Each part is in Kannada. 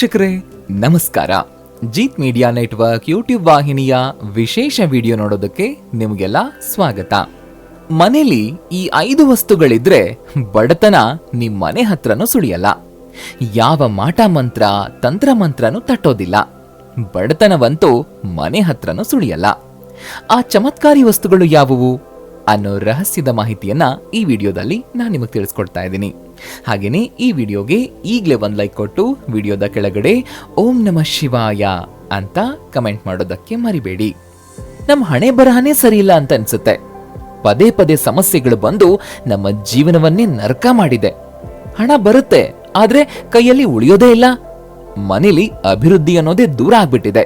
ವೀಕ್ಷಕರೇ, ನಮಸ್ಕಾರ. ಜೀತ್ ಮೀಡಿಯಾ ನೆಟ್ವರ್ಕ್ ಯೂಟ್ಯೂಬ್ ವಾಹಿನಿಯ ವಿಶೇಷ ವಿಡಿಯೋ ನೋಡೋದಕ್ಕೆ ನಿಮಗೆಲ್ಲ ಸ್ವಾಗತ. ಮನೆಯಲ್ಲಿ ಈ ಐದು ವಸ್ತುಗಳಿದ್ರೆ ಬಡತನ ನಿಮ್ಮ ಮನೆ ಹತ್ರನೂ ಸುಳಿಯಲ್ಲ. ಯಾವ ಮಾಟ ಮಂತ್ರ, ತಂತ್ರ ಮಂತ್ರನೂ ತಟ್ಟೋದಿಲ್ಲ. ಬಡತನವಂತೂ ಮನೆ ಹತ್ರನೂ ಸುಳಿಯಲ್ಲ. ಆ ಚಮತ್ಕಾರಿ ವಸ್ತುಗಳು ಯಾವುವು? ಅನ್ನೋ ರಹಸ್ಯದ ಮಾಹಿತಿಯನ್ನ ಈ ವಿಡಿಯೋದಲ್ಲಿ ನಾನು ನಿಮಗೆ ತಿಳಿಸ್ಕೊಡ್ತಾ ಇದ್ದೀನಿ. ಹಾಗೇನೆ ಈ ವಿಡಿಯೋಗೆ ಈಗಲೇ ಒಂದು ಲೈಕ್ ಕೊಟ್ಟು ವಿಡಿಯೋದ ಕೆಳಗಡೆ ಓಂ ನಮ ಶಿವಾಯ ಅಂತ ಕಮೆಂಟ್ ಮಾಡೋದಕ್ಕೆ ಮರಿಬೇಡಿ. ನಮ್ಮ ಹಣೆ ಬರಹನೇ ಸರಿಯಿಲ್ಲ ಅಂತ ಅನ್ಸುತ್ತೆ. ಪದೇ ಪದೇ ಸಮಸ್ಯೆಗಳು ಬಂದು ನಮ್ಮ ಜೀವನವನ್ನೇ ನರಕ ಮಾಡಿದೆ. ಹಣ ಬರುತ್ತೆ, ಆದ್ರೆ ಕೈಯಲ್ಲಿ ಉಳಿಯೋದೇ ಇಲ್ಲ. ಮನೇಲಿ ಅಭಿವೃದ್ಧಿ ಅನ್ನೋದೇ ದೂರ ಆಗ್ಬಿಟ್ಟಿದೆ.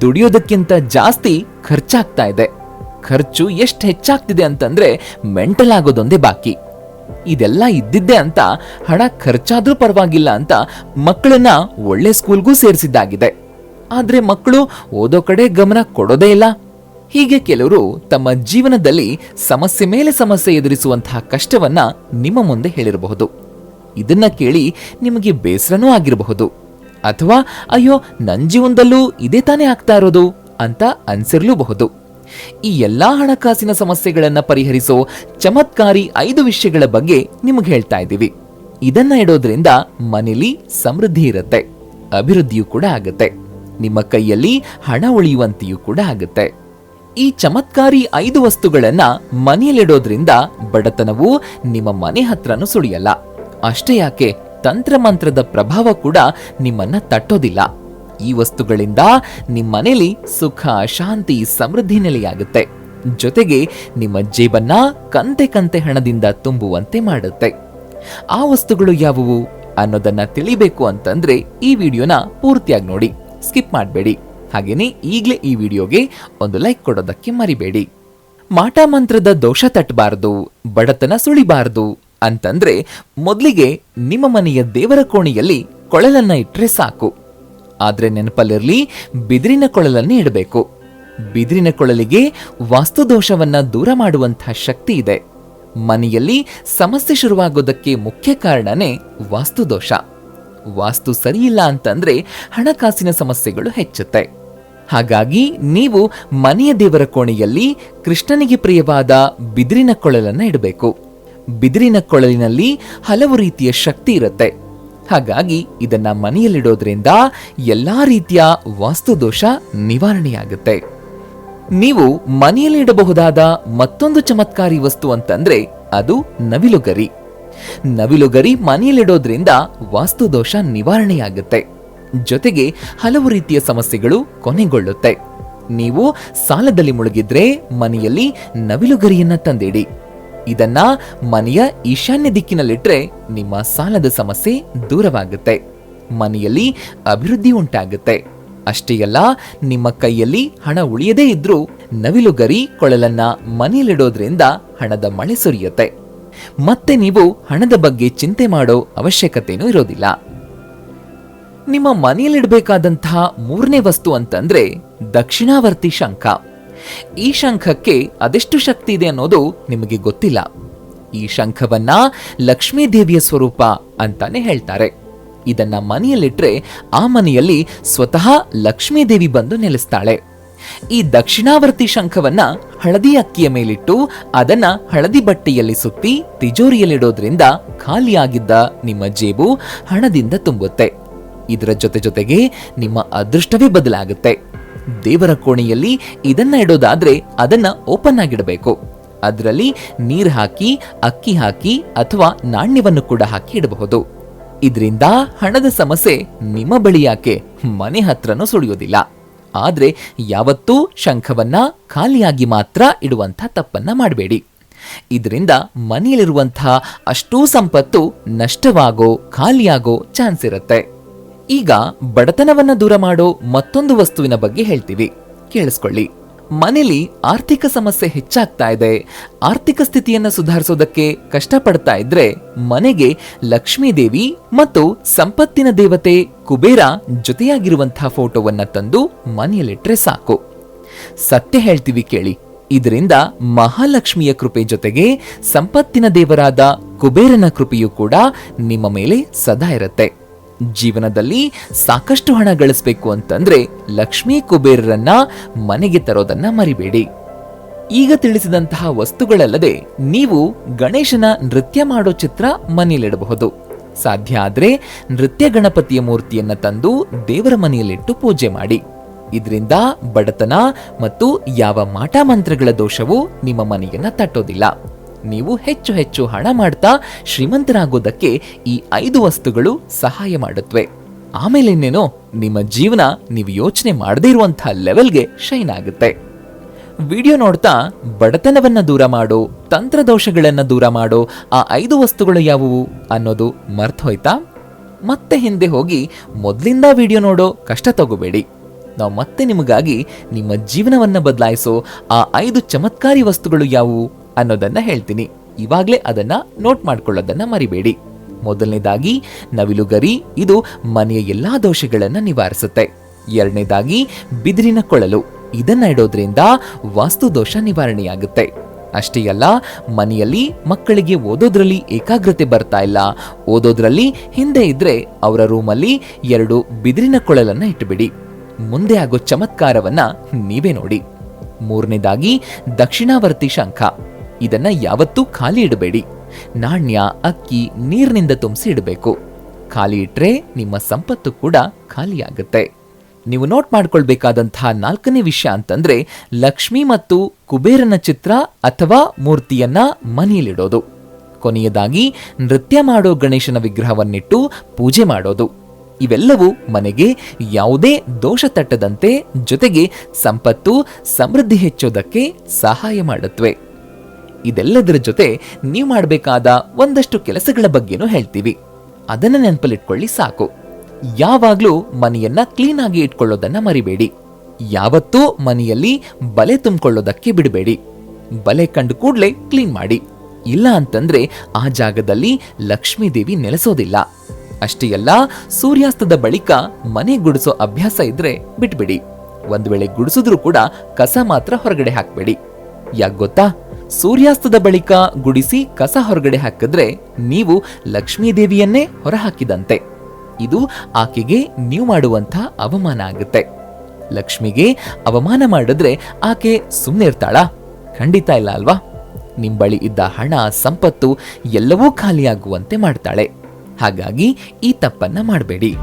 ದುಡಿಯೋದಕ್ಕಿಂತ ಜಾಸ್ತಿ ಖರ್ಚಾಗ್ತಾ ಇದೆ. ಖರ್ಚು ಎಷ್ಟು ಹೆಚ್ಚಾಗ್ತಿದೆ ಅಂತಂದ್ರೆ ಮೆಂಟಲ್ ಆಗೋದೊಂದೇ ಬಾಕಿ. ಇದೆಲ್ಲ ಇದ್ದಿದ್ದೆ ಅಂತ ಹಣ ಖರ್ಚಾದ್ರೂ ಪರವಾಗಿಲ್ಲ ಅಂತ ಮಕ್ಕಳನ್ನ ಒಳ್ಳೆ ಸ್ಕೂಲ್ಗೂ ಸೇರಿಸಿದ್ದಾಗಿದೆ. ಆದ್ರೆ ಮಕ್ಕಳು ಓದೋ ಕಡೆ ಗಮನ ಕೊಡೋದೇ ಇಲ್ಲ. ಹೀಗೆ ಕೆಲವರು ತಮ್ಮ ಜೀವನದಲ್ಲಿ ಸಮಸ್ಯೆ ಮೇಲೆ ಸಮಸ್ಯೆ ಎದುರಿಸುವಂತಹ ಕಷ್ಟವನ್ನ ನಿಮ್ಮ ಮುಂದೆ ಹೇಳಿರಬಹುದು. ಇದನ್ನ ಕೇಳಿ ನಿಮಗೆ ಬೇಸರನೂ ಆಗಿರಬಹುದು. ಅಥವಾ, ಅಯ್ಯೋ ನನ್ನ ಜೀವನದಲ್ಲೂ ಇದೇ ತಾನೇ ಆಗ್ತಾ ಇರೋದು ಅಂತ ಅನ್ಸಿರ್ಲೂಬಹುದು. ಈ ಎಲ್ಲಾ ಹಣಕಾಸಿನ ಸಮಸ್ಯೆಗಳನ್ನ ಪರಿಹರಿಸೋ ಚಮತ್ಕಾರಿ ಐದು ವಿಷಯಗಳ ಬಗ್ಗೆ ನಿಮಗೆ ಹೇಳ್ತಾ ಇದ್ದೀವಿ. ಇದನ್ನ ಇಡೋದ್ರಿಂದ ಮನೇಲಿ ಸಮೃದ್ಧಿ ಇರುತ್ತೆ, ಅಭಿವೃದ್ಧಿಯೂ ಕೂಡ ಆಗುತ್ತೆ, ನಿಮ್ಮ ಕೈಯಲ್ಲಿ ಹಣ ಉಳಿಯುವಂತೆಯೂ ಕೂಡ ಆಗುತ್ತೆ. ಈ ಚಮತ್ಕಾರಿ ಐದು ವಸ್ತುಗಳನ್ನ ಮನೆಯಲ್ಲಿಡೋದ್ರಿಂದ ಬಡತನವು ನಿಮ್ಮ ಮನೆ ಹತ್ರನೂ ಸುಳಿಯಲ್ಲ. ಅಷ್ಟೇ ಯಾಕೆ, ತಂತ್ರಮಂತ್ರದ ಪ್ರಭಾವ ಕೂಡ ನಿಮ್ಮನ್ನ ತಟ್ಟೋದಿಲ್ಲ. ಈ ವಸ್ತುಗಳಿಂದ ನಿಮ್ಮ ಮನೇಲಿ ಸುಖ, ಶಾಂತಿ, ಸಮೃದ್ಧಿ ನೆಲೆಯಾಗುತ್ತೆ. ಜೊತೆಗೆ ನಿಮ್ಮ ಜೇಬನ್ನ ಕಂತೆ ಕಂತೆ ಹಣದಿಂದ ತುಂಬುವಂತೆ ಮಾಡುತ್ತೆ. ಆ ವಸ್ತುಗಳು ಯಾವುವು ಅನ್ನೋದನ್ನ ತಿಳಿಬೇಕು ಅಂತಂದ್ರೆ ಈ ವಿಡಿಯೋನ ಪೂರ್ತಿಯಾಗಿ ನೋಡಿ. ಸ್ಕಿಪ್ ಮಾಡಬೇಡಿ. ಹಾಗೇನೆ ಈಗಲೇ ಈ ವಿಡಿಯೋಗೆ ಒಂದು ಲೈಕ್ ಕೊಡೋದಕ್ಕೆ ಮರಿಬೇಡಿ. ಮಾಟ ಮಂತ್ರದ ದೋಷ ತಟ್ಟಬಾರದು ಬಡತನ ಸುಳಿಬಾರದು ಅಂತಂದ್ರೆ ಮೊದಲಿಗೆ ನಿಮ್ಮ ಮನೆಯ ದೇವರ ಕೋಣೆಯಲ್ಲಿ ಕೊಳಲನ್ನ ಇಟ್ಟರೆ ಸಾಕು. ಆದ್ರೆ ನೆನಪಲ್ಲಿರ್ಲಿ, ಬಿದಿರಿನ ಕೊಳಲನ್ನೇ ಇಡಬೇಕು. ಬಿದಿರಿನ ಕೊಳಲಿಗೆ ವಾಸ್ತುದೋಷವನ್ನ ದೂರ ಮಾಡುವಂತಹ ಶಕ್ತಿ ಇದೆ. ಮನೆಯಲ್ಲಿ ಸಮಸ್ಯೆ ಶುರುವಾಗೋದಕ್ಕೆ ಮುಖ್ಯ ಕಾರಣನೇ ವಾಸ್ತುದೋಷ. ವಾಸ್ತು ಸರಿಯಿಲ್ಲ ಅಂತಂದ್ರೆ ಹಣಕಾಸಿನ ಸಮಸ್ಯೆಗಳು ಹೆಚ್ಚುತ್ತೆ. ಹಾಗಾಗಿ ನೀವು ಮನೆಯ ದೇವರ ಕೋಣೆಯಲ್ಲಿ ಕೃಷ್ಣನಿಗೆ ಪ್ರಿಯವಾದ ಬಿದಿರಿನ ಕೊಳಲನ್ನ ಇಡಬೇಕು. ಬಿದಿರಿನ ಕೊಳಲಿನಲ್ಲಿ ಹಲವು ರೀತಿಯ ಶಕ್ತಿ ಇರುತ್ತೆ. ಹಾಗಾಗಿ ಇದನ್ನ ಮನೆಯಲ್ಲಿಡೋದ್ರಿಂದ ಎಲ್ಲಾ ರೀತಿಯ ವಾಸ್ತುದೋಷ ನಿವಾರಣೆಯಾಗುತ್ತೆ. ನೀವು ಮನೆಯಲ್ಲಿ ಇಡಬಹುದಾದ ಮತ್ತೊಂದು ಚಮತ್ಕಾರಿ ವಸ್ತು ಅಂತಂದ್ರೆ ಅದು ನವಿಲುಗರಿ. ನವಿಲುಗರಿ ಮನೆಯಲ್ಲಿಡೋದ್ರಿಂದ ವಾಸ್ತುದೋಷ ನಿವಾರಣೆಯಾಗುತ್ತೆ. ಜೊತೆಗೆ ಹಲವು ರೀತಿಯ ಸಮಸ್ಯೆಗಳು ಕೊನೆಗೊಳ್ಳುತ್ತೆ. ನೀವು ಸಾಲದಲ್ಲಿ ಮುಳುಗಿದ್ರೆ ಮನೆಯಲ್ಲಿ ನವಿಲುಗರಿಯನ್ನ ತಂದಿಡಿ. ಇದನ್ನ ಮನೆಯ ಈಶಾನ್ಯ ದಿಕ್ಕಿನಲ್ಲಿಟ್ರೆ ನಿಮ್ಮ ಸಾಲದ ಸಮಸ್ಯೆ ದೂರವಾಗುತ್ತೆ. ಮನೆಯಲ್ಲಿ ಅಭಿವೃದ್ಧಿ ಉಂಟಾಗುತ್ತೆ. ಅಷ್ಟೇ ಅಲ್ಲ, ನಿಮ್ಮ ಕೈಯಲ್ಲಿ ಹಣ ಉಳಿಯದೇ ಇದ್ರೂ ನವಿಲುಗರಿ ಕೊಳಲನ್ನ ಮನೆಯಲ್ಲಿಡೋದ್ರಿಂದ ಹಣದ ಮಳೆ ಸುರಿಯುತ್ತೆ. ಮತ್ತೆ ನೀವು ಹಣದ ಬಗ್ಗೆ ಚಿಂತೆ ಮಾಡೋ ಅವಶ್ಯಕತೆನೂ ಇರೋದಿಲ್ಲ. ನಿಮ್ಮ ಮನೆಯಲ್ಲಿಡಬೇಕಾದಂತಹ ಮೂರನೇ ವಸ್ತು ಅಂತಂದ್ರೆ ದಕ್ಷಿಣಾವರ್ತಿ ಶಂಖ. ಈ ಶಂಖಕ್ಕೆ ಅದೆಷ್ಟು ಶಕ್ತಿ ಇದೆ ಅನ್ನೋದು ನಿಮಗೆ ಗೊತ್ತಿಲ್ಲ. ಈ ಶಂಖವನ್ನ ಲಕ್ಷ್ಮೀ ದೇವಿಯ ಸ್ವರೂಪ ಅಂತಾನೆ ಹೇಳ್ತಾರೆ. ಇದನ್ನ ಮನೆಯಲ್ಲಿಟ್ರೆ ಆ ಮನೆಯಲ್ಲಿ ಸ್ವತಃ ಲಕ್ಷ್ಮೀ ದೇವಿ ಬಂದು ನೆಲೆಸ್ತಾಳೆ. ಈ ದಕ್ಷಿಣಾವರ್ತಿ ಶಂಖವನ್ನ ಹಳದಿ ಅಕ್ಕಿಯ ಮೇಲಿಟ್ಟು ಅದನ್ನ ಹಳದಿ ಬಟ್ಟೆಯಲ್ಲಿ ಸುತ್ತಿ ತಿಜೋರಿಯಲ್ಲಿಡೋದ್ರಿಂದ ಖಾಲಿಯಾಗಿದ್ದ ನಿಮ್ಮ ಜೇಬು ಹಣದಿಂದ ತುಂಬುತ್ತೆ. ಇದರ ಜೊತೆ ಜೊತೆಗೆ ನಿಮ್ಮ ಅದೃಷ್ಟವೇ ಬದಲಾಗುತ್ತೆ. ದೇವರ ಕೋಣೆಯಲ್ಲಿ ಇದನ್ನ ಇಡೋದಾದ್ರೆ ಅದನ್ನ ಓಪನ್ ಆಗಿಡಬೇಕು. ಅದರಲ್ಲಿ ನೀರು ಹಾಕಿ, ಅಕ್ಕಿ ಹಾಕಿ ಅಥವಾ ನಾಣ್ಯವನ್ನು ಕೂಡ ಹಾಕಿ ಇಡಬಹುದು. ಇದರಿಂದ ಹಣದ ಸಮಸ್ಯೆ ನಿಮ್ಮ ಬಳಿ ಯಾಕೆ? ಮನೆ ಹತ್ರನೂ ಸುಳಿಯೋದಿಲ್ಲ. ಆದ್ರೆ ಯಾವತ್ತೂ ಶಂಖವನ್ನ ಖಾಲಿಯಾಗಿ ಮಾತ್ರ ಇಡುವಂಥ ತಪ್ಪನ್ನ ಮಾಡಬೇಡಿ. ಇದರಿಂದ ಮನೆಯಲ್ಲಿರುವಂತಹ ಅಷ್ಟೂ ಸಂಪತ್ತು ನಷ್ಟವಾಗೋ, ಖಾಲಿಯಾಗೋ ಚಾನ್ಸ್ ಇರುತ್ತೆ. ಈಗ ಬಡತನವನ್ನ ದೂರ ಮಾಡೋ ಮತ್ತೊಂದು ವಸ್ತುವಿನ ಬಗ್ಗೆ ಹೇಳ್ತೀವಿ. ಕೇಳಿಸ್ಕೊಳ್ಳಿ. ಮನೇಲಿ ಆರ್ಥಿಕ ಸಮಸ್ಯೆ ಹೆಚ್ಚಾಗ್ತಾ ಇದೆ. ಆರ್ಥಿಕ ಸ್ಥಿತಿಯನ್ನ ಸುಧಾರಿಸೋದಕ್ಕೆ ಕಷ್ಟಪಡ್ತಾ ಇದ್ರೆ ಮನೆಗೆ ಲಕ್ಷ್ಮೀ ದೇವಿ ಮತ್ತು ಸಂಪತ್ತಿನ ದೇವತೆ ಕುಬೇರ ಜೊತೆಯಾಗಿರುವಂತಹ ಫೋಟೋವನ್ನ ತಂದು ಮನೆಯಲ್ಲಿಟ್ರೆ ಸಾಕು. ಸತ್ಯ ಹೇಳ್ತೀವಿ ಕೇಳಿ. ಇದರಿಂದ ಮಹಾಲಕ್ಷ್ಮಿಯ ಕೃಪೆ ಜೊತೆಗೆ ಸಂಪತ್ತಿನ ದೇವರಾದ ಕುಬೇರನ ಕೃಪೆಯೂ ಕೂಡ ನಿಮ್ಮ ಮೇಲೆ ಸದಾ ಇರುತ್ತೆ. ಜೀವನದಲ್ಲಿ ಸಾಕಷ್ಟು ಹಣ ಗಳಿಸಬೇಕು ಅಂತಂದ್ರೆ ಲಕ್ಷ್ಮೀ ಕುಬೇರರನ್ನ ಮನೆಗೆ ತರೋದನ್ನ ಮರಿಬೇಡಿ. ಈಗ ತಿಳಿಸಿದಂತಹ ವಸ್ತುಗಳಲ್ಲದೆ ನೀವು ಗಣೇಶನ ನೃತ್ಯ ಮಾಡೋ ಚಿತ್ರ ಮನೆಯಲ್ಲಿಡಬಹುದು. ಸಾಧ್ಯ ಆದರೆ ನೃತ್ಯ ಗಣಪತಿಯ ಮೂರ್ತಿಯನ್ನ ತಂದು ದೇವರ ಮನೆಯಲ್ಲಿಟ್ಟು ಪೂಜೆ ಮಾಡಿ. ಇದರಿಂದ ಬಡತನ ಮತ್ತು ಯಾವ ಮಾಟ ಮಂತ್ರಗಳ ದೋಷವು ನಿಮ್ಮ ಮನೆಯನ್ನ ತಟ್ಟೋದಿಲ್ಲ. ನೀವು ಹೆಚ್ಚು ಹೆಚ್ಚು ಹಣ ಮಾಡ್ತಾ ಶ್ರೀಮಂತರಾಗೋದಕ್ಕೆ ಈ ಐದು ವಸ್ತುಗಳು ಸಹಾಯ ಮಾಡುತ್ತವೆ ಆಮೇಲೆ ಇನ್ನೇನೋ, ನಿಮ್ಮ ಜೀವನ ನೀವು ಯೋಚನೆ ಮಾಡದೇ ಇರುವಂತಹ ಲೆವೆಲ್ಗೆ ಶೈನ್ ಆಗುತ್ತೆ. ವಿಡಿಯೋ ನೋಡ್ತಾ ಬಡತನವನ್ನ ದೂರ ಮಾಡೋ, ತಂತ್ರದೋಷಗಳನ್ನ ದೂರ ಮಾಡೋ ಆ ಐದು ವಸ್ತುಗಳು ಯಾವುವು ಅನ್ನೋದು ಮರ್ತೋಯ್ತಾ? ಮತ್ತೆ ಹಿಂದೆ ಹೋಗಿ ಮೊದಲಿಂದ ವಿಡಿಯೋ ನೋಡೋ ಕಷ್ಟ ತಗೋಬೇಡಿ. ನಾವು ಮತ್ತೆ ನಿಮಗಾಗಿ ನಿಮ್ಮ ಜೀವನವನ್ನು ಬದಲಾಯಿಸೋ ಆ ಐದು ಚಮತ್ಕಾರಿ ವಸ್ತುಗಳು ಯಾವುವು? ಅನ್ನೋದನ್ನ ಹೇಳ್ತೀನಿ. ಇವಾಗ್ಲೇ ಅದನ್ನ ನೋಟ್ ಮಾಡ್ಕೊಳ್ಳೋದನ್ನ ಮರಿಬೇಡಿ. ಮೊದಲನೇದಾಗಿ, ನವಿಲುಗರಿ ಇದು ಮನೆಯ ಎಲ್ಲಾ ದೋಷಗಳನ್ನು ನಿವಾರಿಸುತ್ತೆ. ಎರಡನೇದಾಗಿ, ಬಿದಿರಿನ ಕೊಳಲು ಇದನ್ನ ಇಡೋದ್ರಿಂದ ವಾಸ್ತು ದೋಷ ನಿವಾರಣೆಯಾಗುತ್ತೆ. ಅಷ್ಟೇ ಅಲ್ಲ, ಮನೆಯಲ್ಲಿ ಮಕ್ಕಳಿಗೆ ಓದೋದ್ರಲ್ಲಿ ಏಕಾಗ್ರತೆ ಬರ್ತಾ ಇಲ್ಲ. ಓದೋದ್ರಲ್ಲಿ ಹಿಂದೆ ಇದ್ರೆ ಅವರ ರೂಮಲ್ಲಿ ಎರಡು ಬಿದಿರಿನ ಕೊಳಲನ್ನ ಇಟ್ಟುಬಿಡಿ ಮುಂದೆ ಆಗೋ ಚಮತ್ಕಾರವನ್ನ ನೀವೇ ನೋಡಿ. ಮೂರನೇದಾಗಿ, ದಕ್ಷಿಣಾವರ್ತಿ ಶಂಖ. ಇದನ್ನ ಯಾವತ್ತೂ ಖಾಲಿ ಇಡಬೇಡಿ. ನಾಣ್ಯ, ಅಕ್ಕಿ, ನೀರಿನಿಂದ ತುಂಬಿಸಿ ಇಡಬೇಕು. ಖಾಲಿ ಇಟ್ರೆ ನಿಮ್ಮ ಸಂಪತ್ತು ಕೂಡ ಖಾಲಿಯಾಗುತ್ತೆ. ನೀವು ನೋಟ್ ಮಾಡ್ಕೊಳ್ಬೇಕಾದಂತಹ ನಾಲ್ಕನೇ ವಿಷಯ ಅಂತಂದ್ರೆ, ಲಕ್ಷ್ಮಿ ಮತ್ತು ಕುಬೇರನ ಚಿತ್ರ ಅಥವಾ ಮೂರ್ತಿಯನ್ನ ಮನೆಯಲ್ಲಿಡೋದು. ಕೊನೆಯದಾಗಿ, ನೃತ್ಯ ಮಾಡೋ ಗಣೇಶನ ವಿಗ್ರಹವನ್ನಿಟ್ಟು ಪೂಜೆ ಮಾಡೋದು. ಇವೆಲ್ಲವೂ ಮನೆಗೆ ಯಾವುದೇ ದೋಷ ತಟ್ಟದಂತೆ ಜೊತೆಗೆ ಸಂಪತ್ತು, ಸಮೃದ್ಧಿ ಹೆಚ್ಚೋದಕ್ಕೆ ಸಹಾಯ ಮಾಡುತ್ತವೆ. ಇದೆಲ್ಲದರ ಜೊತೆ ನೀವು ಮಾಡಬೇಕಾದ ಒಂದಷ್ಟು ಕೆಲಸಗಳ ಬಗ್ಗೆನೂ ಹೇಳ್ತೀವಿ. ಅದನ್ನ ನೆನಪಲ್ಲಿಟ್ಕೊಳ್ಳಿ ಸಾಕು. ಯಾವಾಗ್ಲೂ ಮನೆಯನ್ನ ಕ್ಲೀನ್ ಆಗಿ ಇಟ್ಕೊಳ್ಳೋದನ್ನ ಮರಿಬೇಡಿ. ಯಾವತ್ತೂ ಮನೆಯಲ್ಲಿ ಬಲೆ ತುಂಬಿಕೊಳ್ಳೋದಕ್ಕೆ ಬಿಡಬೇಡಿ. ಬಲೆ ಕಂಡು ಕೂಡ್ಲೆ ಕ್ಲೀನ್ ಮಾಡಿ. ಇಲ್ಲ ಅಂತಂದ್ರೆ ಆ ಜಾಗದಲ್ಲಿ ಲಕ್ಷ್ಮೀದೇವಿ ನೆಲೆಸೋದಿಲ್ಲ. ಅಷ್ಟೇ ಅಲ್ಲ, ಸೂರ್ಯಾಸ್ತದ ಬಳಿಕ ಮನೆ ಗುಡಿಸೋ ಅಭ್ಯಾಸ ಇದ್ರೆ ಬಿಟ್ಬಿಡಿ. ಒಂದು ವೇಳೆ ಗುಡಿಸಿದ್ರೂ ಕೂಡ ಕಸ ಮಾತ್ರ ಹೊರಗಡೆ ಹಾಕ್ಬೇಡಿ. ಯಾಕೆ ಗೊತ್ತಾ? ಸೂರ್ಯಾಸ್ತದ ಬಳಿಕ ಗುಡಿಸಿ ಕಸ ಹೊರಗಡೆ ಹಾಕಿದ್ರೆ ನೀವು ಲಕ್ಷ್ಮೀದೇವಿಯನ್ನೇ ಹೊರಹಾಕಿದಂತೆ. ಇದು ಆಕೆಗೆ ನೀವು ಮಾಡುವಂಥ ಅವಮಾನ ಆಗುತ್ತೆ. ಲಕ್ಷ್ಮಿಗೆ ಅವಮಾನ ಮಾಡಿದ್ರೆ ಆಕೆ ಸುಮ್ಮನೆ ಇರ್ತಾಳಾ? ಖಂಡಿತ ಇಲ್ಲ ಅಲ್ವಾ? ನಿಮ್ಮ ಬಳಿ ಇದ್ದ ಹಣ, ಸಂಪತ್ತು ಎಲ್ಲವೂ ಖಾಲಿಯಾಗುವಂತೆ ಮಾಡ್ತಾಳೆ. ಹಾಗಾಗಿ ಈ ತಪ್ಪನ್ನ ಮಾಡಬೇಡಿ.